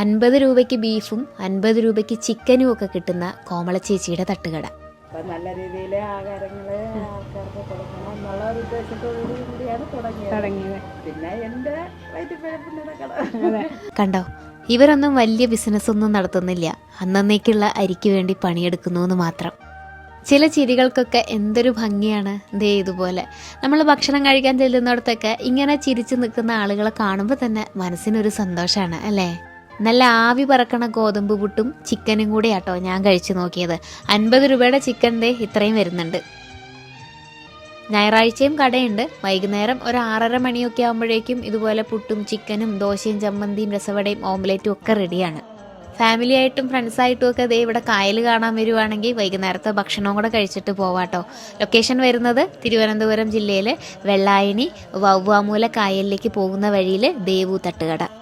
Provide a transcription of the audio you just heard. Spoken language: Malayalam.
അൻപത് രൂപയ്ക്ക് ബീഫും അൻപത് രൂപയ്ക്ക് ചിക്കനും ഒക്കെ കിട്ടുന്ന കോമള ചേച്ചിയുടെ തട്ടുകട. നല്ല രീതിയിൽ ആഹാരങ്ങൾ ആൾക്കാർക്ക് കൊടുക്കണം എന്നുള്ള ഒരു ഉദ്ദേശത്തോടു കൂടിയാണ് തുടങ്ങിയത്. തുടങ്ങിയത്. പിന്നെ എന്റെ വയറ്റിപ്പഴപ്പിന്റെ കണ്ടോ? ഇവരൊന്നും വലിയ ബിസിനസ് ഒന്നും നടത്തുന്നില്ല. അന്നേക്കുള്ള അരിക്ക് വേണ്ടി പണിയെടുക്കുന്നു എന്ന് മാത്രം. ചില ചിരികൾക്കൊക്കെ എന്തൊരു ഭംഗിയാണ് ദേ ഇതുപോലെ. നമ്മൾ ഭക്ഷണം കഴിക്കാൻ ചെല്ലുന്നിടത്തൊക്കെ ഇങ്ങനെ ചിരിച്ചു നിൽക്കുന്ന ആളുകളെ കാണുമ്പോൾ തന്നെ മനസ്സിനൊരു സന്തോഷമാണ് അല്ലേ? നല്ല ആവി പറക്കണ ഗോതമ്പ് പുട്ടും ചിക്കനും കൂടെ ആട്ടോ ഞാൻ കഴിച്ചു നോക്കിയത്. അൻപത് രൂപയുടെ ചിക്കൻ ദേ ഇത്രയും വരുന്നുണ്ട്. ഞായറാഴ്ചയും കടയുണ്ട്. വൈകുന്നേരം ഒരു ആറര മണിയൊക്കെ ആകുമ്പോഴേക്കും ഇതുപോലെ പുട്ടും ചിക്കനും ദോശയും ചമ്മന്തിയും രസവടയും ഓംലേറ്റും ഒക്കെ റെഡിയാണ്. ഫാമിലി ആയിട്ടും ഫ്രണ്ട്സായിട്ടും ഒക്കെ ദേ ഇവിടെ കായൽ കാണാൻ വരുവാണെങ്കിൽ വൈകുന്നേരത്തെ ഭക്ഷണവും കൂടെ കഴിച്ചിട്ട് പോവാട്ടോ. ലൊക്കേഷൻ വരുന്നത് തിരുവനന്തപുരം ജില്ലയിലെ വെള്ളായണി വവ്വാമൂല കായലിലേക്ക് പോകുന്ന വഴിയിൽ ദേവു തട്ടുകട